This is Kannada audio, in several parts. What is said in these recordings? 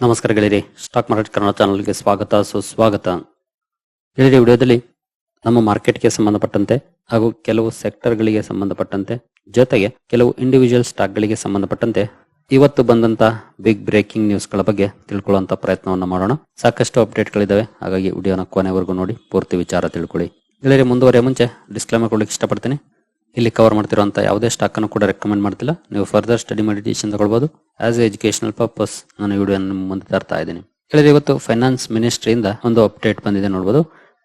ನಮಸ್ಕಾರ ಗೆಳೆಯರಿ ಸ್ಟಾಕ್ ಮಾರ್ಕೆಟ್ ಕನ್ನಡ ಚಾನಲ್ಗೆ ಸ್ವಾಗತ, ಸುಸ್ವಾಗತ. ಗೆಳೆಯರಿ ವಿಡಿಯೋದಲ್ಲಿ ನಮ್ಮ ಮಾರ್ಕೆಟ್ಗೆ ಸಂಬಂಧಪಟ್ಟಂತೆ ಹಾಗೂ ಕೆಲವು ಸೆಕ್ಟರ್ಗಳಿಗೆ ಸಂಬಂಧಪಟ್ಟಂತೆ, ಜೊತೆಗೆ ಕೆಲವು ಇಂಡಿವಿಜುವಲ್ ಸ್ಟಾಕ್ಗಳಿಗೆ ಸಂಬಂಧಪಟ್ಟಂತೆ ಇವತ್ತು ಬಂದಂತ ಬಿಗ್ ಬ್ರೇಕಿಂಗ್ ನ್ಯೂಸ್ಗಳ ಬಗ್ಗೆ ತಿಳ್ಕೊಳ್ಳುವಂತ ಪ್ರಯತ್ನವನ್ನು ಮಾಡೋಣ. ಸಾಕಷ್ಟು ಅಪ್ಡೇಟ್ಗಳಿದ್ದಾವೆ ಹಾಗಾಗಿ ವಿಡಿಯೋನ ಕೊನೆವರೆಗೂ ನೋಡಿ, ಪೂರ್ತಿ ವಿಚಾರ ತಿಳ್ಕೊಳ್ಳಿ. ಗೆಳೆಯರಿ, ಮುಂದುವರೆಯ ಮುಂಚೆ ಡಿಸ್ಕ್ಲೇಮರ್ ಕೊಡ್ಲಿಕ್ಕೆ ಇಷ್ಟಪಡ್ತೀನಿ. ಇಲ್ಲಿ ಕವರ್ ಮಾಡ್ತಿರುವಂತ ಯಾವುದೇ ಸ್ಟಾಕ್ ಅನ್ನು ಕೂಡ ರೆಕಮೆಂಡ್ ಮಾಡ್ತಿಲ್ಲ. ನೀವು ಫರ್ದರ್ ಸ್ಟಡಿ ಮಾಡಿ ಡಿಸಿಷನ್ ತಗೊಳ್ಬಹುದು ಆಸ್ ಎ ಎಜುಕೇಶನಲ್ ಪರ್ಪಸ್ ನಾನು ವಿಡಿಯೋ ಮುಂದೆ ತರ್ತಾ ಇದ್ದೀನಿ. ಹೇಳಿದ್ರೆ ಇವತ್ತು ಫೈನಾನ್ಸ್ ಮಿನಿಸ್ಟ್ರಿಯಿಂದ ಒಂದು ಅಪ್ಡೇಟ್ ಬಂದಿದೆ ನೋಡಬಹುದು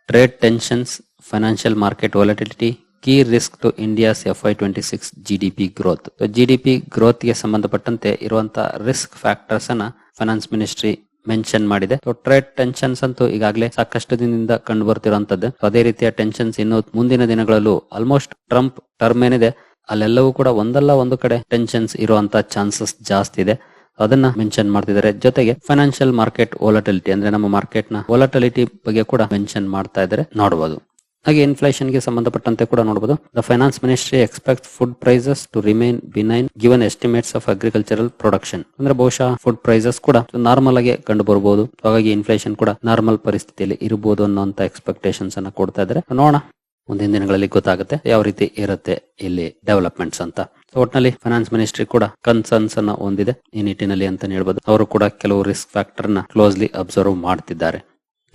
trade tensions financial market volatility key risk to India's F I twenty six G D P growth G D P ಗ್ರೋತ್ಗೆ ಸಂಬಂಧಪಟ್ಟಂತೆ ಇರುವಂತಹ ರಿಸ್ಕ್ ಫ್ಯಾಕ್ಟರ್ಸ್ ಅನ್ನ ಫೈನಾನ್ಸ್ ಮಿನಿಸ್ಟ್ರಿ ಮೆನ್ಷನ್ ಮಾಡಿದೆ. ಟ್ರೇಡ್ ಟೆನ್ಷನ್ಸ್ ಅಂತೂ ಈಗಾಗಲೇ ಸಾಕಷ್ಟು ದಿನದಿಂದ ಕಂಡು ಬರ್ತಿರುವಂತದ್ದು ಅದೇ ರೀತಿಯ ಟೆನ್ಷನ್ಸ್ ಇನ್ನು ಮುಂದಿನ ದಿನಗಳಲ್ಲೂ ಆಲ್ಮೋಸ್ಟ್ ಟ್ರಂಪ್ ಟರ್ಮ್ ಏನಿದೆ, ಅಲ್ಲೆಲ್ಲವೂ ಕೂಡ ಒಂದಲ್ಲ ಒಂದು ಕಡೆ ಟೆನ್ಷನ್ಸ್ ಇರುವಂತ ಚಾನ್ಸಸ್ ಜಾಸ್ತಿ ಇದೆ. ಅದನ್ನ ಮೆನ್ಷನ್ ಮಾಡ್ತಿದ್ದಾರೆ. ಜೊತೆಗೆ ಫೈನಾನ್ಷಿಯಲ್ ಮಾರ್ಕೆಟ್ ವಾಲಟಿಲಿಟಿ ಅಂದ್ರೆ ನಮ್ಮ ಮಾರ್ಕೆಟ್ನ ವಾಲಟಿಲಿಟಿ ಬಗ್ಗೆ ಕೂಡ ಮೆನ್ಷನ್ ಮಾಡ್ತಾ ಇದ್ದಾರೆ. ನೋಡಬಹುದು ಹಾಗೆ ಇನ್ಫ್ಲೇಷನ್ಗೆ ಸಂಬಂಧಪಟ್ಟಂತೆ ಕೂಡ ನೋಡಬಹುದು the finance ministry expect food prices to remain benign given estimates of agricultural production ಅಂದ್ರೆ ಬಹುಶಃ ಫುಡ್ ಪ್ರೈಸಸ್ ಕೂಡ ನಾರ್ಮಲ್ ಆಗಿ ಕಂಡು ಬರಬಹುದು ಹಾಗಾಗಿ ಇನ್ಫ್ಲೇಷನ್ ಕೂಡ ನಾರ್ಮಲ್ ಪರಿಸ್ಥಿತಿಯಲ್ಲಿ ಇರಬಹುದು ಅನ್ನೋಂತ ಎಕ್ಸ್ಪೆಕ್ಟೇಷನ್ಸ್ ಅನ್ನ ಕೊಡ್ತಾ ಇದ್ದಾರೆ. ನೋಡೋಣ. ಮುಂದಿನ ದಿನಗಳಲ್ಲಿ ಗೊತ್ತಾಗುತ್ತೆ ಯಾವ ರೀತಿ ಇರುತ್ತೆ ಇಲ್ಲಿ ಡೆವಲಪ್ಮೆಂಟ್ಸ್ ಅಂತ. ಒಟ್ನಲ್ಲಿ ಫೈನಾನ್ಸ್ ಮಿನಿಸ್ಟ್ರಿ ಕೂಡ ಕನ್ಸರ್ನ್ಸ್ ಅನ್ನ ಹೊಂದಿದೆ. ಈ ನಿಟ್ಟಿನಲ್ಲಿ ಅಂತ ಹೇಳ್ಬೋದು. ಅವರು ಕೂಡ ಕೆಲವು ರಿಸ್ಕ್ ಫ್ಯಾಕ್ಟರ್ನ ಕ್ಲೋಸ್ಲಿ ಅಬ್ಸರ್ವ್ ಮಾಡ್ತಿದ್ದಾರೆ.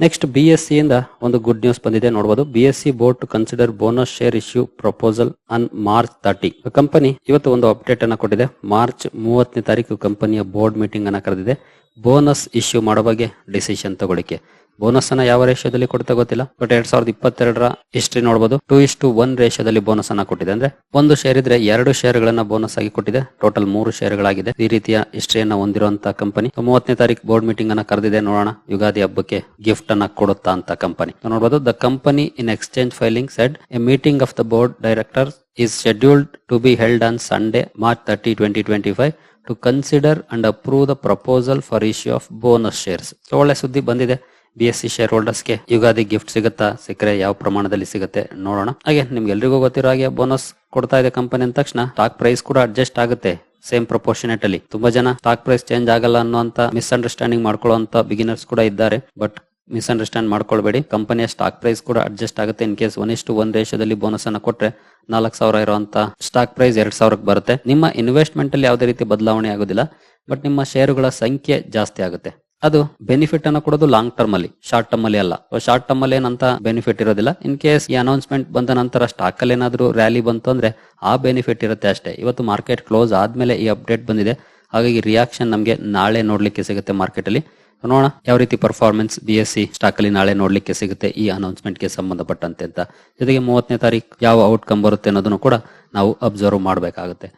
ನೆಕ್ಸ್ಟ್ ಬಿ ಎಸ್ ಸಿ ಇಂದ ಒಂದು ಗುಡ್ ನ್ಯೂಸ್ ಬಂದಿದೆ. ನೋಡಬಹುದು B S C board to consider bonus share issue proposal on March thirty company ಇವತ್ತು ಒಂದು ಅಪ್ಡೇಟ್ ಅನ್ನ ಕೊಟ್ಟಿದೆ. ಮಾರ್ಚ್ ಮೂವತ್ತನೇ ತಾರೀಕು ಕಂಪನಿಯ ಬೋರ್ಡ್ ಮೀಟಿಂಗ್ ಅನ್ನ ಕರೆದಿದೆ. ಬೋನಸ್ ಇಶ್ಯೂ ಮಾಡೋ ಬಗ್ಗೆ ಡಿಸಿಷನ್ ತಗೊಳಿಕ್ಕೆ ಬೋನಸ್ ಅನ್ನ ಯಾವ ರೇಷಿಯೋದಲ್ಲಿ ಕೊಡ್ತಾ ಗೊತ್ತಿಲ್ಲ ಬಟ್ ಎರಡ್ ಸಾವಿರದ ಇಪ್ಪತ್ತೆರಡರ ಹಿಸ್ಟ್ರಿ ನೋಡಬಹುದು ಟೂ ಇಸ್ ಟು ಒನ್ ರೇಷಿಯೋದಲ್ಲಿ ಬೋನಸ್ ಅನ್ನ ಕೊಟ್ಟಿದೆ. ಅಂದ್ರೆ ಒಂದು ಶೇರ್ ಇದ್ರೆ ಎರಡು ಶೇರ್ ಗಳನ್ನ ಬೋನಸ್ ಆಗಿ ಕೊಟ್ಟಿದೆ. ಟೋಟಲ್ ಮೂರು ಶೇರ್ ಗಳಾಗಿದೆ. ಈ ರೀತಿಯ ಹಿಸ್ಟ್ರಿಯನ್ನ ಹೊಂದಿರುವಂತಹ ಕಂಪನಿ ಮೂವತ್ತನೇ ತಾರೀಕು ಬೋರ್ಡ್ ಮೀಟಿಂಗ್ ಅನ್ನ ಕರೆದಿದೆ ನೋಡೋಣ. ಯುಗಾದಿ ಹಬ್ಬಕ್ಕೆ ಗಿಫ್ಟ್ ಅನ್ನ ಕೊಡುತ್ತಾ ಅಂತ ಕಂಪನಿ ನೋಡಬಹುದು the company in exchange filing said a meeting of the board director is scheduled to be held on Sunday Sunday, March 30, 2025 five to consider and approve the for for issue of bonus shares ಒಳ್ಳೆ ಸುದ್ದಿ ಬಂದಿದೆ. ಬಿ ಎಸ್ ಸಿ ಶೇರ್ ಹೋಲ್ಡರ್ಸ್ಗೆ ಯುಗಾದಿ ಗಿಫ್ಟ್ ಸಿಗುತ್ತಾ? ಸಿಕ್ಕರೆ ಯಾವ ಪ್ರಮಾಣದಲ್ಲಿ ಸಿಗುತ್ತೆ? ನೋಡೋಣ. ಹಾಗೆ ನಿಮ್ಗೆ ಎಲ್ರಿಗೂ ಗೊತ್ತಿರೋ ಹಾಗೆ ಬೋನಸ್ ಕೊಡ್ತಾ ಇದೆ ಕಂಪನಿ ಅಂದ ತಕ್ಷಣ ಸ್ಟಾಕ್ ಪ್ರೈಸ್ ಕೂಡ ಅಡ್ಜಸ್ಟ್ ಆಗುತ್ತೆ. ಸೇಮ್ ಪ್ರಪೋರ್ಷನೇಟ್ ಅಲ್ಲಿ. ತುಂಬಾ ಜನ ಸ್ಟಾಕ್ ಪ್ರೈಸ್ ಚೇಂಜ್ ಆಗಲ್ಲ ಅನ್ನುವಂತ ಮಿಸ್ಅಂಡರ್ಸ್ಟ್ಯಾಂಡಿಂಗ್ ಮಾಡ್ಕೊಳ್ಳುವಂತ ಬಿಗಿನರ್ಸ್ ಕೂಡ ಇದ್ದಾರೆ. ಬಟ್ ಮಿಸ್ಅಂಡರ್ಸ್ಟ್ಯಾಂಡ್ ಮಾಡ್ಕೊಳ್ಬೇಡಿ. ಕಂಪನಿಯ ಸ್ಟಾಕ್ ಪ್ರೈಸ್ ಕೂಡ ಅಡ್ಜಸ್ಟ್ ಆಗುತ್ತೆ. ಇನ್ ಕೇಸ್ ಒನ್ ಇಷ್ಟು ಒಂದ್ ದೇಶದಲ್ಲಿ ಬೋನಸ್ ಅನ್ನ ಕೊಟ್ರೆ ನಾಲ್ಕು ಸಾವಿರ ಇರುವಂತ ಸ್ಟಾಕ್ ಪ್ರೈಸ್ ಎರಡ್ ಸಾವಿರಕ್ಕೆ ಬರುತ್ತೆ. ನಿಮ್ಮ ಇನ್ವೆಸ್ಟ್ಮೆಂಟ್ ಅಲ್ಲಿ ಯಾವುದೇ ರೀತಿ ಬದಲಾವಣೆ ಆಗೋದಿಲ್ಲ. ಬಟ್ ನಿಮ್ಮ ಶೇರುಗಳ ಸಂಖ್ಯೆ ಜಾಸ್ತಿ ಆಗುತ್ತೆ. ಅದು ಬೆನಿಫಿಟ್ ಅನ್ನು ಕೊಡೋದು ಲಾಂಗ್ ಟರ್ಮ್ ಅಲ್ಲಿ ಶಾರ್ಟ್ ಟರ್ಮ್ ಅಲ್ಲಿ ಅಲ್ಲ. ಶಾರ್ಟ್ ಟರ್ಮ್ ಅಲ್ಲಿ ಏನಂತ ಬೆನಿಫಿಟ್ ಇರೋದಿಲ್ಲ. ಇನ್ ಕೇಸ್ ಈ ಅನೌನ್ಸ್ಮೆಂಟ್ ಬಂದ ನಂತರ ಸ್ಟಾಕ್ ಅಲ್ಲಿ ಏನಾದ್ರು ರ್ಯಾಲಿ ಬಂತು ಅಂದ್ರೆ ಆ ಬೆನಿಫಿಟ್ ಇರುತ್ತೆ ಅಷ್ಟೇ. ಇವತ್ತು ಮಾರ್ಕೆಟ್ ಕ್ಲೋಸ್ ಆದ್ಮೇಲೆ ಈ ಅಪ್ಡೇಟ್ ಬಂದಿದೆ. ಹಾಗಾಗಿ ರಿಯಾಕ್ಷನ್ ನಮಗೆ ನಾಳೆ ನೋಡ್ಲಿಕ್ಕೆ ಸಿಗುತ್ತೆ ಮಾರ್ಕೆಟ್ ಅಲ್ಲಿ. ನೋಡೋಣ ಯಾವ ರೀತಿ performance B S C stock ಅಲ್ಲಿ ನಾಳೆ ನೋಡ್ಲಿಕ್ಕೆ ಸಿಗುತ್ತೆ ಈ ಅನೌನ್ಸ್ಮೆಂಟ್ಗೆ ಸಂಬಂಧಪಟ್ಟಂತೆ ಅಂತ. ಜೊತೆಗೆ ಮೂವತ್ತನೇ ತಾರೀಕು ಯಾವ ಔಟ್ಕಮ್ ಬರುತ್ತೆ ಅನ್ನೋದನ್ನು ಕೂಡ ನಾವು ಅಬ್ಸರ್ವ್ ಮಾಡಬೇಕಾಗುತ್ತೆ.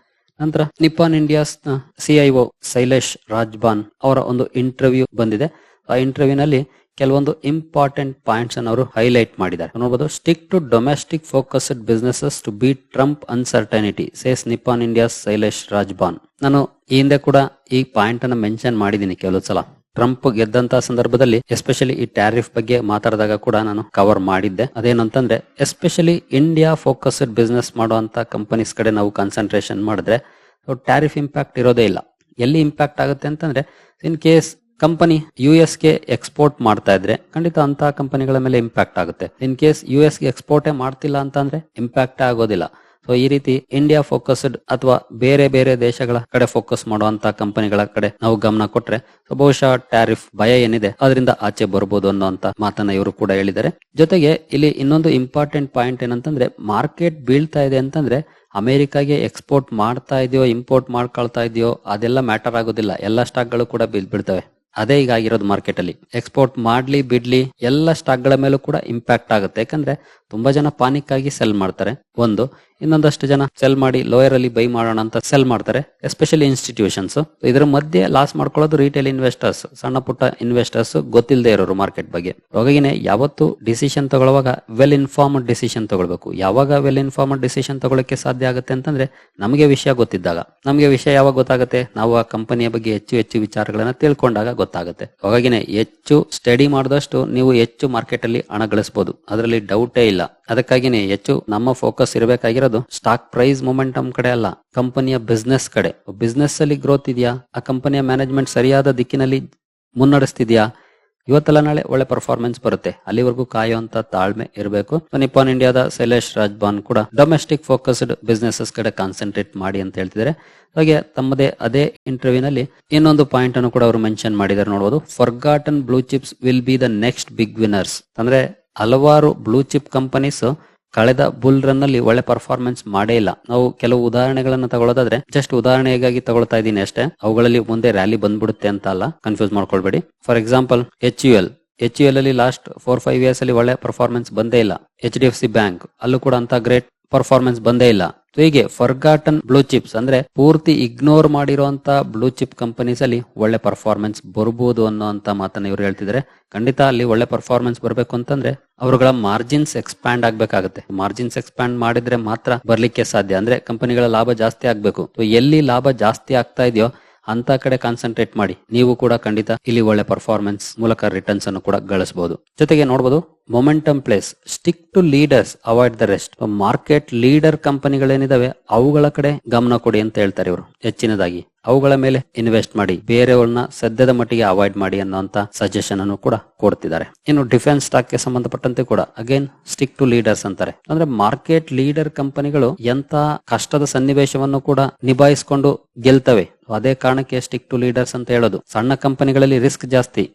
ನಂತರ ನಿಪಾನ್ ಇಂಡಿಯಾಸ್ನ ಸಿಐಒ ಶೈಲೇಶ್ ರಾಜ್ಬಾನ್ ಅವರ ಒಂದು ಇಂಟರ್ವ್ಯೂ ಬಂದಿದೆ. ಆ ಇಂಟರ್ವ್ಯೂ ನಲ್ಲಿ ಕೆಲವೊಂದು ಇಂಪಾರ್ಟೆಂಟ್ ಪಾಯಿಂಟ್ಸ್ ಅನ್ನು ಅವರು ಹೈಲೈಟ್ ಮಾಡಿದ್ದಾರೆ. ನೋಡಬಹುದು stick to domestic focused businesses to beat Trump uncertainty says Nippon India's Shailesh Rajbhan. ನಾನು ಈ ಹಿಂದೆ ಕೂಡ ಈ ಪಾಯಿಂಟ್ ಅನ್ನ ಮೆನ್ಷನ್ ಮಾಡಿದ್ದೀನಿ ಕೆಲವು ಸಲ. ಟ್ರಂಪ್ ಗೆದ್ದಂತ ಸಂದರ್ಭದಲ್ಲಿ ಎಸ್ಪೆಷಲಿ ಈ ಟ್ಯಾರಿಫ್ ಬಗ್ಗೆ ಮಾತಾಡಿದಾಗ ಕೂಡ ನಾನು ಕವರ್ ಮಾಡಿದ್ದೆ. ಅದೇನಂತಂದ್ರೆ ಎಸ್ಪೆಷಲಿ ಇಂಡಿಯಾ ಫೋಕಸ್ಡ್ ಬಿಸ್ನೆಸ್ ಮಾಡುವಂತ ಕಂಪನೀಸ್ ಕಡೆ ನಾವು ಕಾನ್ಸಂಟ್ರೇಷನ್ ಮಾಡಿದ್ರೆ ಟ್ಯಾರಿಫ್ ಇಂಪ್ಯಾಕ್ಟ್ ಇರೋದೇ ಇಲ್ಲ. ಎಲ್ಲಿ ಇಂಪ್ಯಾಕ್ಟ್ ಆಗುತ್ತೆ ಅಂತಂದ್ರೆ ಇನ್ ಕೇಸ್ ಕಂಪನಿ ಯು ಎಸ್ಗೆ ಎಕ್ಸ್ಪೋರ್ಟ್ ಮಾಡ್ತಾ ಇದ್ರೆ, ಖಂಡಿತ ಅಂತ ಕಂಪನಿಗಳ ಮೇಲೆ ಇಂಪ್ಯಾಕ್ಟ್ ಆಗುತ್ತೆ. ಇನ್ ಕೇಸ್ ಯು ಎಸ್ಗೆ ಎಕ್ಸ್ಪೋರ್ಟೇ ಮಾಡ್ತಿಲ್ಲ ಅಂತಂದ್ರೆ ಇಂಪ್ಯಾಕ್ಟ್ ಆಗೋದಿಲ್ಲ. ಸೊ ಈ ರೀತಿ ಇಂಡಿಯಾ ಫೋಕಸ್ಡ್ ಅಥವಾ ಬೇರೆ ಬೇರೆ ದೇಶಗಳ ಕಡೆ ಫೋಕಸ್ ಮಾಡುವಂತ ಕಂಪನಿಗಳ ಕಡೆ ನಾವು ಗಮನ ಕೊಟ್ರೆ ಸೊ ಬಹುಶಃ ಟ್ಯಾರಿಫ್ ಭಯ ಏನಿದೆ? ಅದರಿಂದ ಆಚೆ ಬರಬಹುದು ಅನ್ನುವಂತ ಮಾತನ್ನ ಇವರು ಕೂಡ ಹೇಳಿದ್ದಾರೆ. ಜೊತೆಗೆ ಇಲ್ಲಿ ಇನ್ನೊಂದು ಇಂಪಾರ್ಟೆಂಟ್ ಪಾಯಿಂಟ್ ಏನಂತಂದ್ರೆ ಮಾರ್ಕೆಟ್ ಬೀಳ್ತಾ ಇದೆ ಅಂತಂದ್ರೆ, ಅಮೆರಿಕಾಗೆ ಎಕ್ಸ್ಪೋರ್ಟ್ ಮಾಡ್ತಾ ಇದೆಯೋ ಇಂಪೋರ್ಟ್ ಮಾಡ್ಕೊಳ್ತಾ ಇದೆಯೋ, ಅದೆಲ್ಲ ಮ್ಯಾಟರ್ ಆಗೋದಿಲ್ಲ. ಎಲ್ಲ ಸ್ಟಾಕ್ಗಳು ಕೂಡ ಬೀಳ್ ಬಿಡ್ತವೆ ಅದೇ ಈಗ ಆಗಿರೋದು ಮಾರ್ಕೆಟ್ ಅಲ್ಲಿ. ಎಕ್ಸ್ಪೋರ್ಟ್ ಮಾಡ್ಲಿ, ಬಿಡ್ಲಿ, ಎಲ್ಲ ಸ್ಟಾಕ್ಗಳ ಮೇಲೂ ಕೂಡ ಇಂಪ್ಯಾಕ್ಟ್ ಆಗುತ್ತೆ. ಯಾಕಂದ್ರೆ, ತುಂಬಾ ಜನ ಪಾನಿಕ್ ಆಗಿ ಸೆಲ್ ಮಾಡ್ತಾರೆ. ಒಂದು ಇನ್ನೊಂದಷ್ಟು ಜನ ಸೆಲ್ ಮಾಡಿ ಲೋಯರ್ ಅಲ್ಲಿ ಬೈ ಮಾಡೋಣ ಅಂತ ಸೆಲ್ ಮಾಡ್ತಾರೆ ಎಸ್ಪೆಷಲಿ ಇನ್ಸ್ಟಿಟ್ಯೂಷನ್ಸ್ ಇದರ ಮಧ್ಯೆ ಲಾಸ್ ಮಾಡ್ಕೊಳ್ಳೋದು ರಿಟೇಲ್ ಇನ್ವೆಸ್ಟರ್ಸ್ ಸಣ್ಣ ಪುಟ್ಟ ಇನ್ವೆಸ್ಟರ್ಸ್ ಗೊತ್ತಿಲ್ಲದೆ ಇರೋರು ಮಾರ್ಕೆಟ್ ಬಗ್ಗೆ. ಹಾಗಾಗಿನೇ ಯಾವತ್ತು ಡಿಸಿಷನ್ ತಗೊಳ್ಳುವಾಗ ವೆಲ್ ಇನ್ಫಾರ್ಮ್ಡ್ ಡಿಸಿಷನ್ ತಗೊಳ್ಬೇಕು. ಯಾವಾಗ ವೆಲ್ ಇನ್ಫಾರ್ಮ್ಡ್ ಡಿಸಿಷನ್ ತಗೊಳ್ಳಕ್ಕೆ ಸಾಧ್ಯ ಆಗುತ್ತೆ ಅಂತಂದ್ರೆ ನಮಗೆ ವಿಷಯ ಗೊತ್ತಿದ್ದಾಗ. ನಮಗೆ ವಿಷಯ ಯಾವಾಗ ಗೊತ್ತಾಗುತ್ತೆ? ನಾವು ಆ ಕಂಪನಿಯ ಬಗ್ಗೆ ಹೆಚ್ಚು ಹೆಚ್ಚು ವಿಚಾರಗಳನ್ನ ತಿಳ್ಕೊಂಡಾಗ ಗೊತ್ತಾಗುತ್ತೆ. ಹಾಗಾಗಿನೇ ಹೆಚ್ಚು ಸ್ಟಡಿ ಮಾಡಿದಷ್ಟು ನೀವು ಹೆಚ್ಚು ಮಾರ್ಕೆಟ್ ಅಲ್ಲಿ ಹಣ ಗಳಿಸಬಹುದು ಅದರಲ್ಲಿ ಡೌಟೇ ಇಲ್ಲ. ಅದಕ್ಕಾಗಿನೇ ಹೆಚ್ಚು ನಮ್ಮ ಫೋಕಸ್ ಇರಬೇಕಾಗಿರೋದು ಸ್ಟಾಕ್ ಪ್ರೈಸ್ ಮೊಮೆಂಟಮ್ ಕಡೆ ಅಲ್ಲ ಕಂಪನಿಯ ಬಿಸ್ನೆಸ್ ಕಡೆ. ಬಿಸ್ನೆಸ್ ಅಲ್ಲಿ ಗ್ರೋತ್ ಇದೆಯಾ? ಆ ಕಂಪನಿಯ ಮ್ಯಾನೇಜ್ಮೆಂಟ್ ಸರಿಯಾದ ದಿಕ್ಕಿನಲ್ಲಿ ಮುನ್ನಡೆಸ್ತಿದ್ಯಾ? ಇವತ್ತೆಲ್ಲ ನಾಳೆ ಒಳ್ಳೆ ಪರ್ಫಾರ್ಮೆನ್ಸ್ ಬರುತ್ತೆ. ಅಲ್ಲಿವರೆಗೂ ಕಾಯುವಂತ ತಾಳ್ಮೆ ಇರಬೇಕು. ನಿಪಾನ್ ಇಂಡಿಯಾದ ಶೈಲೇಶ್ ರಾಜ್ಬಾನ್ ಕೂಡ ಡೊಮೆಸ್ಟಿಕ್ ಫೋಕಸ್ಡ್ ಬಿಸ್ನೆಸಸ್ ಕಡೆ ಕಾನ್ಸಂಟ್ರೇಟ್ ಮಾಡಿ ಅಂತ ಹೇಳ್ತಿದ್ದಾರೆ. ಹಾಗೆ ತಮ್ಮದೇ ಅದೇ ಇಂಟರ್ವ್ಯೂ ನಲ್ಲಿ ಇನ್ನೊಂದು ಪಾಯಿಂಟ್ ಅನ್ನು ಕೂಡ ಅವರು ಮೆನ್ಷನ್ ಮಾಡಿದ್ದಾರೆ ನೋಡಬಹುದು forgotten blue chips will be the next big winners ಅಂದ್ರೆ ಹಲವಾರು ಬ್ಲೂ ಚಿಪ್ ಕಂಪನೀಸ್ ಕಳೆದ ಬುಲ್ ರನ್ನಲ್ಲಿ ಒಳ್ಳೆ ಪರ್ಫಾರ್ಮೆನ್ಸ್ ಮಾಡೇ ಇಲ್ಲ. ನಾವು ಕೆಲವು ಉದಾಹರಣೆಗಳನ್ನ ತಗೊಳ್ಳೋದಾದ್ರೆ ಜಸ್ಟ್ ಉದಾಹರಣೆಗಾಗಿ ತಗೊಳ್ತಾ ಇದ್ದೀನಿ ಅಷ್ಟೇ. ಅವುಗಳಲ್ಲಿ ಮುಂದೆ ರ್ಯಾಲಿ ಬಂದ್ಬಿಡುತ್ತೆ ಅಂತ ಅಲ್ಲ confuse ಮಾಡ್ಕೊಳ್ಬೇಡಿ. For example H U L H U L ಅಲ್ಲಿ ಲಾಸ್ಟ್ ಫೋರ್ ಫೈವ್ ಇಯರ್ಸ್ ಅಲ್ಲಿ ಒಳ್ಳೆ ಪರ್ಫಾರ್ಮೆನ್ಸ್ ಬಂದೇ ಇಲ್ಲ. H D F C bank ಅಲ್ಲೂ ಕೂಡ ಅಂತ ಗ್ರೇಟ್ ಪರ್ಫಾರ್ಮೆನ್ಸ್ ಬಂದೇ ಇಲ್ಲ. ಹೀಗೆ ಫರ್ಗಾಟನ್ ಬ್ಲೂ ಚಿಪ್ಸ್ ಅಂದ್ರೆ ಪೂರ್ತಿ ಇಗ್ನೋರ್ ಮಾಡಿರುವಂತ ಬ್ಲೂ ಚಿಪ್ ಕಂಪನೀಸ್ ಅಲ್ಲಿ ಒಳ್ಳೆ ಪರ್ಫಾರ್ಮೆನ್ಸ್ ಬರಬಹುದು ಅನ್ನೋಂತ ಮಾತನ್ನ ಇವ್ರು ಹೇಳ್ತಿದ್ರೆ. ಖಂಡಿತ ಅಲ್ಲಿ ಒಳ್ಳೆ ಪರ್ಫಾರ್ಮೆನ್ಸ್ ಬರಬೇಕು ಅಂತಂದ್ರೆ ಅವರುಗಳ ಮಾರ್ಜಿನ್ಸ್ ಎಕ್ಸ್ಪ್ಯಾಂಡ್ ಆಗ್ಬೇಕಾಗುತ್ತೆ. ಮಾರ್ಜಿನ್ಸ್ ಎಕ್ಸ್ಪ್ಯಾಂಡ್ ಮಾಡಿದ್ರೆ ಮಾತ್ರ ಬರ್ಲಿಕ್ಕೆ ಸಾಧ್ಯ. ಅಂದ್ರೆ ಕಂಪನಿಗಳ ಲಾಭ ಜಾಸ್ತಿ ಆಗ್ಬೇಕು. ಎಲ್ಲಿ ಲಾಭ ಜಾಸ್ತಿ ಆಗ್ತಾ ಇದೆಯೋ ಅಂತ ಕಡೆ ಕಾನ್ಸಂಟ್ರೇಟ್ ಮಾಡಿ. ನೀವು ಕೂಡ ಖಂಡಿತ ಇಲ್ಲಿ ಒಳ್ಳೆ ಪರ್ಫಾರ್ಮೆನ್ಸ್ ಮೂಲಕ ರಿಟರ್ನ್ಸ್ ಅನ್ನು ಕೂಡ ಗಳಿಸಬಹುದು ಜೊತೆಗೆ ನೋಡಬಹುದು momentum plays stick to leaders avoid the rest market leader ಕಂಪನಿಗಳೇನಿದಾವೆ ಅವುಗಳ ಕಡೆ ಗಮನ ಕೊಡಿ ಅಂತ ಹೇಳ್ತಾರೆ ಇವರು. ಹೆಚ್ಚಿನದಾಗಿ. ಅವುಗಳ ಮೇಲೆ ಇನ್ವೆಸ್ಟ್ ಮಾಡಿ. ಬೇರೆಯವ್ರನ್ನ ಸದ್ಯದ ಮಟ್ಟಿಗೆ ಅವಾಯ್ಡ್ ಮಾಡಿ ಅನ್ನುವಂತ ಸಜೆಷನ್ ಅನ್ನು ಕೂಡ ಕೊಡ್ತಿದ್ದಾರೆ. ಇನ್ನು ಡಿಫೆನ್ಸ್ ಸ್ಟಾಕ್ಗೆ ಸಂಬಂಧಪಟ್ಟಂತೆ ಕೂಡ ಅಗೇನ್ ಸ್ಟಿಕ್ ಟು ಲೀಡರ್ಸ್ ಅಂತಾರೆ. ಅಂದ್ರೆ ಮಾರ್ಕೆಟ್ ಲೀಡರ್ ಕಂಪನಿಗಳು ಎಂತ ಕಷ್ಟದ ಸನ್ನಿವೇಶವನ್ನು ಕೂಡ ನಿಭಾಯಿಸಿಕೊಂಡು ಗೆಲ್ತವೆ. ಅದೇ ಕಾರಣಕ್ಕೆ ಸ್ಟಿಕ್ ಟು ಲೀಡರ್ಸ್ ಅಂತ ಹೇಳೋದು. ಸಣ್ಣ ಕಂಪನಿಗಳಲ್ಲಿ ರಿಸ್ಕ್ ಜಾಸ್ತಿ.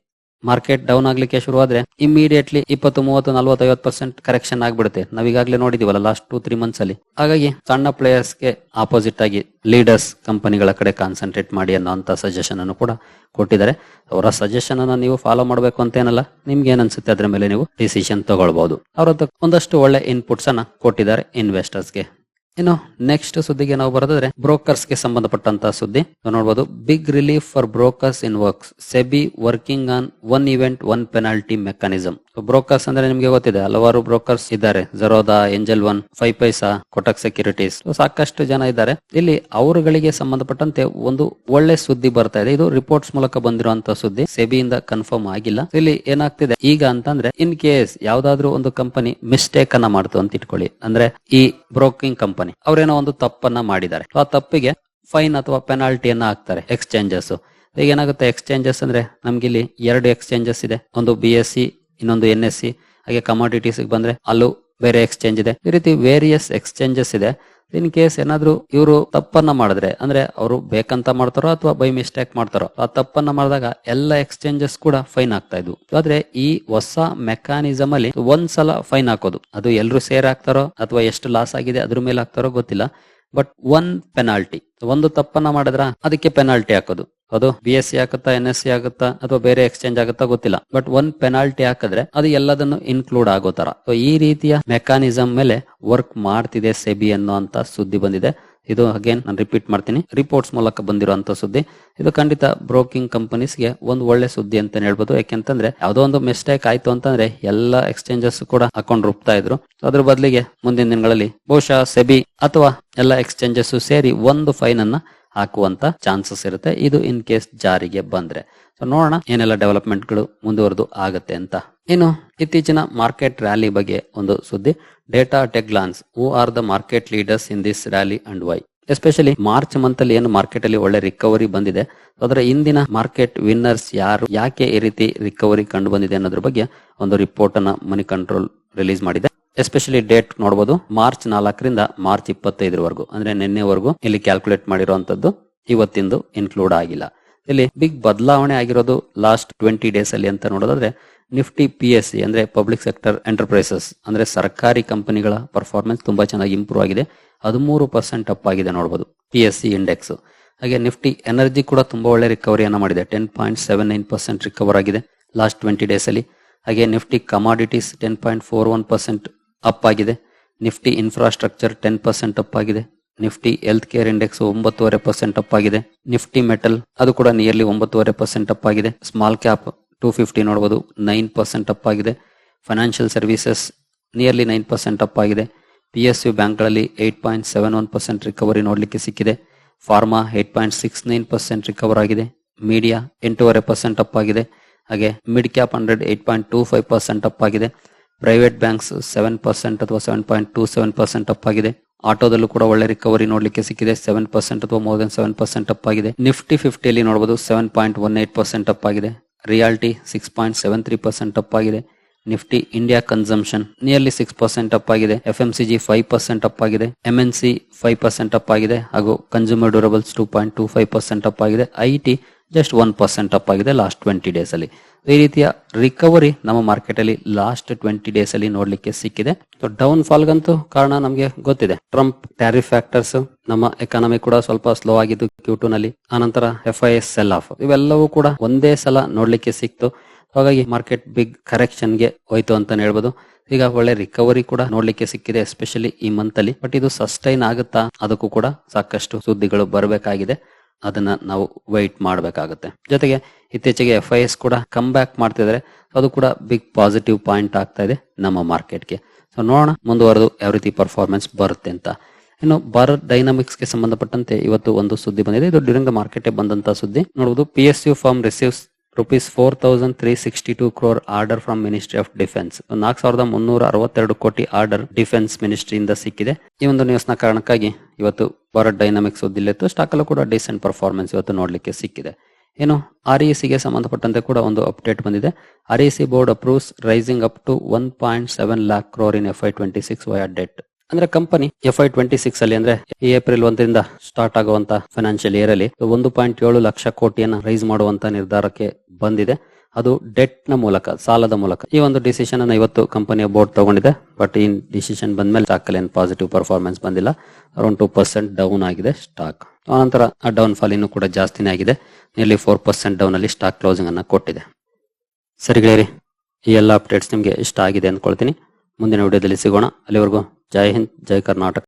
ಮಾರ್ಕೆಟ್ ಡೌನ್ ಆಗ್ಲಿಕ್ಕೆ ಶುರುವಾದ್ರೆ ಇಮಿಡಿಯೇಟ್ಲಿ ಇಪ್ಪತ್ತು, ಮೂವತ್ತು, ನಲ್ವತ್ತು, ಐವತ್ತು ಪರ್ಸೆಂಟ್ ಕರೆಕ್ಷನ್ ಆಗ್ಬಿಡುತ್ತೆ. ನಾವೀಗಾಗಲೇ ನೋಡಿದೀವಲ್ಲ ಲಾಸ್ಟ್ ಟೂ ತ್ರೀ ಮಂತ್ಸ್ ಅಲ್ಲಿ. ಹಾಗಾಗಿ ಸಣ್ಣ ಪ್ಲೇಯರ್ಸ್ಗೆ ಆಪೋಸಿಟ್ ಆಗಿ ಲೀಡರ್ಸ್ ಕಂಪನಿಗಳ ಕಡೆ ಕಾನ್ಸಂಟ್ರೇಟ್ ಮಾಡಿ ಅನ್ನೋಂತ ಸಜೆಷನ್ ಅನ್ನು ಕೂಡ ಕೊಟ್ಟಿದ್ದಾರೆ. ಅವರ ಸಜೆಷನ್ ಅನ್ನ ನೀವು ಫಾಲೋ ಮಾಡಬೇಕು ಅಂತ ಏನಲ್ಲ, ನಿಮ್ಗೆ ಏನ್ ಅನ್ಸುತ್ತೆ ಅದ್ರ ಮೇಲೆ ನೀವು ಡಿಸಿಷನ್ ತಗೊಳ್ಬಹುದು ಅವರ ಒಂದಷ್ಟು ಒಳ್ಳೆ ಇನ್ಪುಟ್ಸ್ ಅನ್ನ ಕೊಟ್ಟಿದ್ದಾರೆ ಇನ್ವೆಸ್ಟರ್ಸ್ಗೆ. ಇನ್ನು ನೆಕ್ಸ್ಟ್ ಸುದ್ದಿಗೆ ನಾವು ಬರೋದಾದ್ರೆ ಬ್ರೋಕರ್ಸ್ಗೆ ಸಂಬಂಧಪಟ್ಟಂತ ಸುದ್ದಿ. ನೋಡಬಹುದು big relief for brokers in works SEBI working on one event one penalty mechanism brokers ಅಂದ್ರೆ ನಿಮ್ಗೆ ಗೊತ್ತಿದೆ, ಹಲವಾರು ಬ್ರೋಕರ್ಸ್ ಇದ್ದಾರೆ. Zerodha Angel One five Paisa Kotak securities ಸಾಕಷ್ಟು ಜನ ಇದ್ದಾರೆ. ಇಲ್ಲಿ ಅವರುಗಳಿಗೆ ಸಂಬಂಧಪಟ್ಟಂತೆ ಒಂದು ಒಳ್ಳೆ ಸುದ್ದಿ ಬರ್ತಾ ಇದೆ. ಇದು ರಿಪೋರ್ಟ್ಸ್ ಮೂಲಕ ಬಂದಿರುವಂತಹ ಸುದ್ದಿ. ಸೆಬಿಯಿಂದ ಕನ್ಫರ್ಮ್ ಆಗಿಲ್ಲ. ಇಲ್ಲಿ ಏನಾಗ್ತಿದೆ? ಈಗ ಅಂತಂದ್ರೆ ಇನ್ ಕೇಸ್ ಯಾವ್ದಾದ್ರು ಒಂದು ಕಂಪನಿ ಮಿಸ್ಟೇಕ್ ಅನ್ನ ಮಾಡ್ತು ಅಂತ ಇಟ್ಕೊಳ್ಳಿ. ಅಂದ್ರೆ, ಈ ಬ್ರೋಕಿಂಗ್ ಕಂಪನಿ ಅವ್ರೇನೋ ಒಂದು ತಪ್ಪನ್ನ ಮಾಡಿದ್ದಾರೆ. ಆ ತಪ್ಪಿಗೆ ಫೈನ್ ಅಥವಾ ಪೆನಾಲ್ಟಿಯನ್ನ ಹಾಕ್ತಾರೆ ಎಕ್ಸ್ಚೇಂಜಸ್ ಈಗ ಏನಾಗುತ್ತೆ? ಎಕ್ಸ್ಚೇಂಜಸ್ ಅಂದ್ರೆ ನಮ್ಗೆ ಇಲ್ಲಿ ಎರಡು ಎಕ್ಸ್ಚೇಂಜಸ್ ಇದೆ. ಒಂದು ಬಿ ಎಸ್ ಸಿ ಇನ್ನೊಂದು ಎನ್ ಎಸ್ ಸಿ, ಹಾಗೆ ಕಮಾಡಿಟೀಸ್ ಬಂದ್ರೆ ಅಲ್ಲೂ ಬೇರೆ ಎಕ್ಸ್ಚೇಂಜ್ ಇದೆ. ಈ ರೀತಿ ವೇರಿಯಸ್ ಎಕ್ಸ್ಚೇಂಜಸ್ ಇದೆ. ಇನ್ ಕೇಸ್ ಏನಾದ್ರು ಇವರು ತಪ್ಪನ್ನ ಮಾಡಿದ್ರೆ, ಅಂದ್ರೆ ಅವರು ಬೇಕಂತ ಮಾಡ್ತಾರೋ ಅಥವಾ ಬೈ ಮಿಸ್ಟೇಕ್ ಮಾಡ್ತಾರೋ, ಆ ತಪ್ಪನ್ನ ಮಾಡಿದಾಗ ಎಲ್ಲ ಎಕ್ಸ್ಚೇಂಜಸ್ ಕೂಡ ಫೈನ್ ಆಗ್ತಾ ಇದ್ವು. ಆದ್ರೆ ಈ ಹೊಸ ಮೆಕ್ಯಾನಿಸಮ್ ಅಲ್ಲಿ ಒಂದ್ಸಲ ಫೈನ್ ಹಾಕೋದು. ಅದು ಎಲ್ಲರೂ ಸೇರ್ ಆಗ್ತಾರೋ ಅಥವಾ ಎಷ್ಟು ಲಾಸ್ ಆಗಿದೆ, ಅದ್ರ ಮೇಲೆ ಆಗ್ತಾರೋ ಗೊತ್ತಿಲ್ಲ. ಬಟ್ ಒನ್ ಪೆನಾಲ್ಟಿ ಒಂದು ತಪ್ಪನ್ನ ಮಾಡಿದ್ರ ಅದಕ್ಕೆ ಪೆನಾಲ್ಟಿ ಹಾಕೋದು. ಅದು ಬಿ ಎಸ್ ಸಿ ಆಗುತ್ತಾ ಎನ್ ಎಸ್ ಸಿ ಆಗುತ್ತಾ, ಅಥವಾ ಬೇರೆ ಎಕ್ಸ್ಚೇಂಜ್ ಆಗುತ್ತಾ ಗೊತ್ತಿಲ್ಲ. ಬಟ್ ಒಂದ್ ಪೆನಾಲ್ಟಿ ಹಾಕಿದ್ರೆ ಅದು ಎಲ್ಲದನ್ನು ಇನ್ಕ್ಲೂಡ್ ಆಗೋ ತರ ಈ ರೀತಿಯ ಮೆಕಾನಿಸಂ ಮೇಲೆ ವರ್ಕ್ ಮಾಡ್ತಿದೆ ಸೆಬಿ ಅನ್ನೋ ಸುದ್ದಿ ಬಂದಿದೆ. ಇದು ಅಗೇನ್ ನಾನು ರಿಪೀಟ್ ಮಾಡ್ತೀನಿ. ರಿಪೋರ್ಟ್ಸ್ ಮೂಲಕ ಬಂದಿರುವಂತ ಸುದ್ದಿ. ಇದು ಖಂಡಿತ ಬ್ರೋಕಿಂಗ್ ಕಂಪನೀಸ್ಗೆ ಒಂದು ಒಳ್ಳೆ ಸುದ್ದಿ ಅಂತ ಹೇಳ್ಬೋದು. ಯಾಕೆಂತಂದ್ರೆ ಯಾವ್ದೋ ಒಂದು ಮಿಸ್ಟೇಕ್ ಆಯ್ತು ಅಂತಂದ್ರೆ ಎಲ್ಲ ಎಕ್ಸ್ಚೇಂಜಸ್ ಕೂಡ ಅಕೌಂಟ್ ರೂಪ್ತಾ ಇದ್ರು. ಅದ್ರ ಬದಲಿಗೆ ಮುಂದಿನ ದಿನಗಳಲ್ಲಿ ಬಹುಶಃ ಸೆಬಿ ಅಥವಾ ಎಲ್ಲ ಎಕ್ಸ್ಚೇಂಜಸ್ ಸೇರಿ ಒಂದು ಫೈನ್ ಅನ್ನ ಹಾಕುವಂತ ಚಾನ್ಸಸ್ ಇರುತ್ತೆ. ಇದು ಇನ್ ಕೇಸ್ ಜಾರಿಗೆ ಬಂದ್ರೆ. ಸೊ ನೋಡೋಣ ಏನೆಲ್ಲ ಡೆವಲಪ್ಮೆಂಟ್ಗಳು ಮುಂದುವರೆದು ಆಗತ್ತೆ ಅಂತ. ಇನ್ನು ಇತ್ತೀಚಿನ ಮಾರ್ಕೆಟ್ ರ್ಯಾಲಿ ಬಗ್ಗೆ ಒಂದು ಸುದ್ದಿ. Data ಟೆಗ್ಲಾನ್ಸ್ who are the market leaders in this rally and why especially March month ಅಲ್ಲಿ ಏನು ಮಾರ್ಕೆಟ್ ಅಲ್ಲಿ ಒಳ್ಳೆ ರಿಕವರಿ ಬಂದಿದೆ. ಅದರ ಇಂದಿನ ಮಾರ್ಕೆಟ್ ವಿನ್ನರ್ಸ್ ಯಾರು, ಯಾಕೆ ಈ ರೀತಿ ರಿಕವರಿ ಕಂಡು ಬಂದಿದೆ ಅನ್ನೋದ್ರ ಬಗ್ಗೆ ಒಂದು ರಿಪೋರ್ಟ್ ಅನ್ನ ಮನಿ ಕಂಟ್ರೋಲ್ ರಿಲೀಸ್ ಮಾಡಿದೆ. ಎಸ್ಪೆಷಲಿ ಡೇಟ್ ನೋಡಬಹುದು ಮಾರ್ಚ್ ನಾಲ್ಕರಿಂದ ಮಾರ್ಚ್ ಇಪ್ಪತ್ತೈದರವರೆಗೂ. ಅಂದ್ರೆ ನಿನ್ನೆವರೆಗೂ ಇಲ್ಲಿ ಕ್ಯಾಲ್ಕುಲೇಟ್ ಮಾಡಿರುವಂತದ್ದು ಇವತ್ತಿಂದು ಇನ್ಕ್ಲೂಡ್ ಆಗಿಲ್ಲ. ಇಲ್ಲಿ ಬಿಗ್ ಬದಲಾವಣೆ ಆಗಿರೋದು ಲಾಸ್ಟ್ ಟ್ವೆಂಟಿ ಡೇಸ್ ಅಲ್ಲಿ ಅಂತ ನೋಡೋದಾದ್ರೆ ನಿಫ್ಟಿ ಪಿ ಎಸ್ ಸಿ ಅಂದ್ರೆ ಪಬ್ಲಿಕ್ ಸೆಕ್ಟರ್ ಎಂಟರ್ಪ್ರೈಸಸ್ ಅಂದ್ರೆ ಸರ್ಕಾರಿ ಕಂಪನಿಗಳ ಪರ್ಫಾರ್ಮೆನ್ಸ್ ತುಂಬಾ ಚೆನ್ನಾಗಿ ಇಂಪ್ರೂವ್ ಆಗಿದೆ. ಹದಿಮೂರು ಪರ್ಸೆಂಟ್ ಅಪ್ ಆಗಿದೆ ನೋಡಬಹುದು ಪಿ ಎಸ್ ಸಿ ಇಂಡೆಕ್ಸ್ ಹಾಗೆ ನಿಫ್ಟಿ ಎನರ್ಜಿ ಕೂಡ ತುಂಬಾ ಒಳ್ಳೆ ರಿಕವರಿಯನ್ನು ಮಾಡಿದೆ. Ten point seven nine percent recover ಆಗಿದೆ ಲಾಸ್ಟ್ ಟ್ವೆಂಟಿ ಡೇಸ್ ಅಲ್ಲಿ. ಹಾಗೆ Nifty commodities ten point four one percent up ಆಗಿದೆ. Nifty infrastructure ten percent up ಆಗಿದೆ. ನಿಫ್ಟಿ ಹೆಲ್ತ್ ಕೇರ್ ಇಂಡೆಕ್ಸ್ ಒಂಬತ್ತುವರೆ ಪರ್ಸೆಂಟ್ ಅಪ್ ಆಗಿದೆ. ನಿಫ್ಟಿ ಮೆಟಲ್ ಅದು ಕೂಡ ನಿಯರ್ಲಿ ಒಂಬತ್ತುವರೆ ಪರ್ಸೆಂಟ್ ಅಪ್ ಆಗಿದೆ. ಸ್ಮಾಲ್ ಕ್ಯಾಪ್ ಟೂ ಫಿಫ್ಟಿ ನೋಡಬಹುದು ನೈನ್ ಪರ್ಸೆಂಟ್ ಅಪ್ ಆಗಿದೆ. Financial services nearly nine percent up ಆಗಿದೆ. ಪಿ ಎಸ್ ಯು ಬ್ಯಾಂಕ್ಗಳಲ್ಲಿ eight point seven one percent recovery ನೋಡಲಿಕ್ಕೆ ಸಿಕ್ಕಿದೆ. Pharma eight point six nine percent recover ಆಗಿದೆ. ಮೀಡಿಯಾ ಎಂಟೂವರೆ ಪರ್ಸೆಂಟ್ ಅಪ್ ಆಗಿದೆ. ಹಾಗೆ mid cap hundred eight point two five percent up ಆಗಿದೆ. ಪ್ರೈವೇಟ್ ಬ್ಯಾಂಕ್ಸ್ ಸೆವೆನ್ ಪರ್ಸೆಂಟ್ ಅಥವಾ seven point two seven percent up ಆಗಿದೆ. ಆಟೋದಲ್ಲೂ ಕೂಡ ಒಳ್ಳೆ ರಿಕವರಿ ನೋಡಲಿಕ್ಕೆ ಸಿಕ್ಕಿದೆ. ಸೆವೆನ್ ಪರ್ಸೆಂಟ್ ಅಥವಾ more than seven percent up ಆಗಿದೆ. ನಿಫ್ಟಿ ಫಿಫ್ಟಿಯಲ್ಲಿ ನೋಡಬಹುದು seven point one eight percent up ಆಗಿದೆ. Realty six point seven three percent up ಆಗಿದೆ. Nifty India consumption nearly six percent up ಆಗಿದೆ. F M C G five percent up ಆಗಿದೆ. M N C five percent up ಆಗಿದೆ. ಹಾಗೂ consumer durables two point two five percent up ಆಗಿದೆ. I T just one percent up ಆಗಿದೆ ಲಾಸ್ಟ್ ಟ್ವೆಂಟಿ ಡೇಸ್ ಅಲ್ಲಿ. ಈ ರೀತಿಯ ರಿಕವರಿ ನಮ್ಮ ಮಾರ್ಕೆಟ್ ಅಲ್ಲಿ ಲಾಸ್ಟ್ ಟ್ವೆಂಟಿ ಡೇಸ್ ಅಲ್ಲಿ ನೋಡ್ಲಿಕ್ಕೆ ಸಿಕ್ಕಿದೆ. ಡೌನ್ ಫಾಲ್ ಗಂತೂ ಕಾರಣ ನಮಗೆ ಗೊತ್ತಿದೆ. ಟ್ರಂಪ್ ಟ್ಯಾರಿಫ್ ಫ್ಯಾಕ್ಟರ್ಸ್ ನಮ್ಮ ಎಕಾನಮಿ ಕೂಡ ಸ್ವಲ್ಪ ಸ್ಲೋ ಆಗಿದ್ದು ಕ್ಯೂ ಟೂ ನಲ್ಲಿ. ಆನಂತರ F I S sell off ಇವೆಲ್ಲವೂ ಕೂಡ ಒಂದೇ ಸಲ ನೋಡ್ಲಿಕ್ಕೆ ಸಿಕ್ತು. ಹಾಗಾಗಿ ಮಾರ್ಕೆಟ್ ಬಿಗ್ ಕರೆಕ್ಷನ್ಗೆ ಹೋಯ್ತು ಅಂತ ಹೇಳ್ಬೋದು. ಈಗ ಒಳ್ಳೆ ರಿಕವರಿ ಕೂಡ ನೋಡ್ಲಿಕ್ಕೆ ಸಿಕ್ಕಿದೆ ಎಸ್ಪೆಷಲಿ ಈ ಮಂತ್ ಅಲ್ಲಿ. ಬಟ್ ಇದು ಸಸ್ಟೈನ್ ಆಗುತ್ತಾ? ಅದಕ್ಕೂ ಕೂಡ ಸಾಕಷ್ಟು ಸುದ್ದಿಗಳು ಬರಬೇಕಾಗಿದೆ. ಅದನ್ನ ನಾವು ವೈಟ್ ಮಾಡಬೇಕಾಗುತ್ತೆ. ಜೊತೆಗೆ ಇತ್ತೀಚೆಗೆ ಎಫ್ ಐ ಎಸ್ ಕೂಡ ಕಮ್ ಬ್ಯಾಕ್ ಮಾಡ್ತಿದ್ದಾರೆ. ಅದು ಕೂಡ ಬಿಗ್ ಪಾಸಿಟಿವ್ ಪಾಯಿಂಟ್ ಆಗ್ತಾ ಇದೆ ನಮ್ಮ ಮಾರ್ಕೆಟ್ಗೆ ಸೊ ನೋಡೋಣ ಮುಂದುವರೆದು ಯಾವ ರೀತಿ ಪರ್ಫಾರ್ಮೆನ್ಸ್ ಬರುತ್ತೆ ಅಂತ. ಇನ್ನು ಭಾರತ್ ಡೈನಾಮಿಕ್ಸ್ಗೆ ಸಂಬಂಧಪಟ್ಟಂತೆ ಇವತ್ತು ಒಂದು ಸುದ್ದಿ ಬಂದಿದೆ. ಇದು ಡ್ಯೂರಿಂಗ್ ಮಾರ್ಕೆಟ್ ಬಂದಂತ ಸುದ್ದಿ. ನೋಡಬಹುದು P S U firm receives rupees four thousand three sixty two crore order from ministry of defence ನಾಲ್ಕು ಸಾವಿರದ ಮುನ್ನೂರ ಅರವತ್ತೆರಡು ಕೋಟಿ ಆರ್ಡರ್ ಡಿಫೆನ್ಸ್ ಮಿನಿಸ್ಟ್ರಿಯಿಂದ ಸಿಕ್ಕಿದೆ. ಈ ಒಂದು ನ್ಯೂಸ್ನ ಕಾರಣಕ್ಕಾಗಿ ಇವತ್ತು ಭಾರತ್ ಡೈನಾಮಿಕ್ಸ್ ಸುದ್ದಿಲಿತ್ತು ಸ್ಟಾಕ್ ಅಲ್ಲೂ ಕೂಡ ಡಿಸೆಂಟ್ ಪರ್ಫಾರ್ಮೆನ್ಸ್ ಇವತ್ತು ನೋಡಲಿಕ್ಕೆ ಸಿಕ್ಕಿದೆ. ಏನು ಆರ್ ಇ ಸಿಗೆ ಸಂಬಂಧಪಟ್ಟಂತೆ ಕೂಡ ಒಂದು ಅಪ್ಡೇಟ್ ಬಂದಿದೆ. R E C board approves raising up to one point seven lakh crore in F I twenty six via debt ಅಂದ್ರೆ company F I twenty six ಅಲ್ಲಿ ಅಂದ್ರೆ ಏಪ್ರಿಲ್ ಒಂದರಿಂದ ಸ್ಟಾರ್ಟ್ ಆಗುವಂತ ಫೈನಾನ್ಷಿಯಲ್ ಇಯರ್ ಅಲ್ಲಿ ಒಂದು ಪಾಯಿಂಟ್ ಏಳು ಲಕ್ಷ ಕೋಟಿಯನ್ನ ರೈಸ್ ಮಾಡುವಂತ ನಿರ್ಧಾರಕ್ಕೆ ಬಂದಿದೆ. ಅದು ಡೆಟ್ನ ಮೂಲಕ, ಸಾಲದ ಮೂಲಕ. ಈ ಒಂದು ಡಿಸಿಷನ್ ಅನ್ನು ಇವತ್ತು ಕಂಪನಿಯ ಬೋರ್ಡ್ ತಗೊಂಡಿದೆ. ಬಟ್ ಈ ಡಿಸಿಷನ್ ಬಂದ ಮೇಲೆ ಸ್ಟಾಕ್ ಅಲ್ಲಿ ಪಾಸಿಟಿವ್ ಪರ್ಫಾರ್ಮೆನ್ಸ್ ಬಂದಿಲ್ಲ. ಅರೌಂಡ್ ಟೂ ಪರ್ಸೆಂಟ್ ಡೌನ್ ಆಗಿದೆ ಸ್ಟಾಕ್ ಆನಂತರ ಆ ಡೌನ್ ಫಾಲ್ ಇನ್ನೂ ಕೂಡ ಜಾಸ್ತಿನೇ ಆಗಿದೆ. ನಿಯರ್ಲಿ ಫೋರ್ ಪರ್ಸೆಂಟ್ ಡೌನ್ ಅಲ್ಲಿ ಸ್ಟಾಕ್ ಕ್ಲೋಸಿಂಗ್ ಅನ್ನು ಕೊಟ್ಟಿದೆ. ಸರಿ ಗೆಳೆಯರಿ, ಈ ಎಲ್ಲ ಅಪ್ಡೇಟ್ಸ್ ನಿಮಗೆ ಇಷ್ಟ ಆಗಿದೆ ಅಂದ್ಕೊಳ್ತೀನಿ. ಮುಂದಿನ ವಿಡಿಯೋದಲ್ಲಿ ಸಿಗೋಣ. ಅಲ್ಲಿವರೆಗೂ ಜೈ ಹಿಂದ್ ಜೈ ಕರ್ನಾಟಕ